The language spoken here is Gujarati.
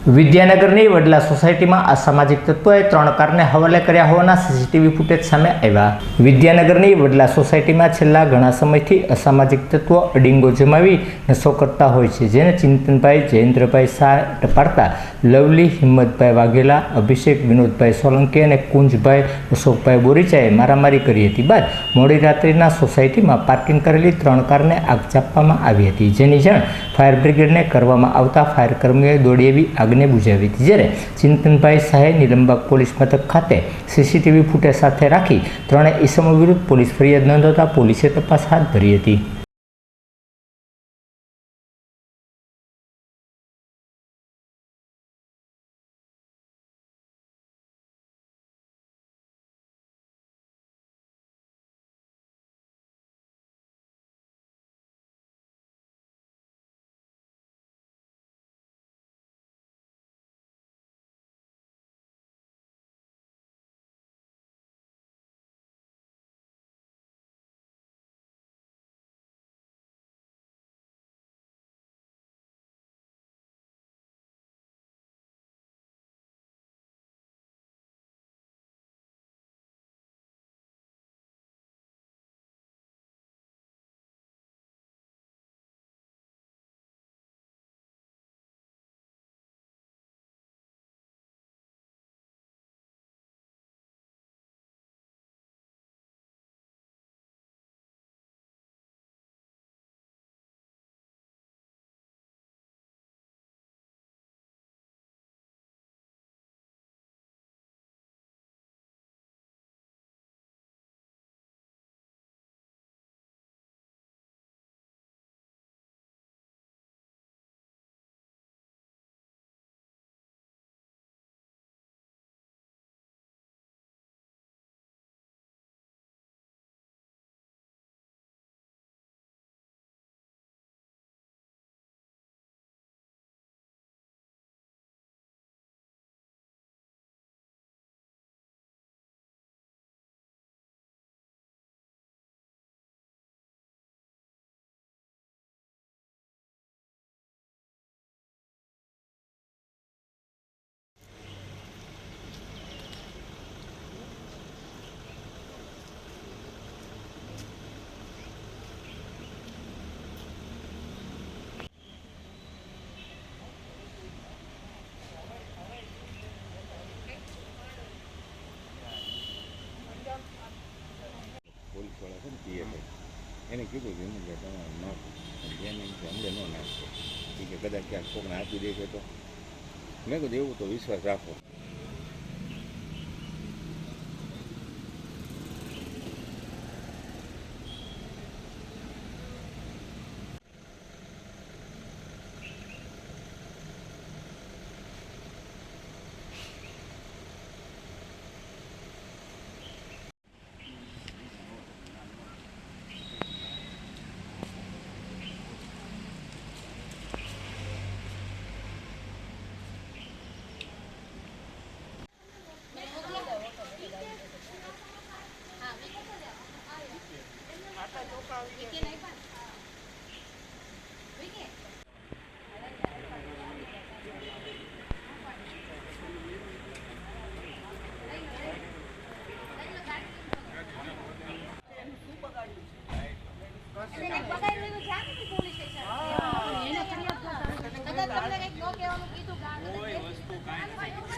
વિદ્યાનગરની વડલા સોસાયટીમાં અસામાજિક તત્વોએ ત્રણ કારને હવાલે કર્યા હોવાના સીસીટીવી ફૂટેજ સામે આવ્યા. વિદ્યાનગરની વડલા સોસાયટીમાં છેલ્લા ઘણા સમયથી અસામાજિક તત્વો અડિંગો જમાવી નશો કરતા હોય છે, જેને ચિંતનભાઈ જયેન્દ્રભાઈ શાહ ટપાડતા, લવલી હિંમતભાઈ વાઘેલા, અભિષેક વિનોદભાઈ સોલંકી અને કુંજભાઈ અશોકભાઈ બોરીચાએ મારામારી કરી હતી બાદ મોડી રાત્રિના સોસાયટીમાં પાર્કિંગ કરેલી ત્રણ કારને આગ ચાપવામાં આવી હતી, જેની જાણ ફાયર બ્રિગેડને કરવામાં આવતા ફાયર કર્મીઓએ દોડી આવી આગને બુઝાવી હતી. જ્યારે ચિંતનભાઈ શાહે નિલંબક પોલીસ મથક ખાતે સીસીટીવી ફૂટેજ સાથે રાખી ત્રણેય ઈસમો વિરુદ્ધ પોલીસ ફરિયાદ નોંધાવતા પોલીસે તપાસ હાથ ધરી હતી. એને કીધું કે હું કે તમારે નાખો એને કે અમને ન નાખો. એ કે કદાચ ક્યાંક કોકને આપી દે તો. મેં કીધું, એવું તો વિશ્વાસ રાખો. પોલીસ સ્ટેશન કદાચ તમને કંઈક ન કહેવાનું કીધું ગાંધી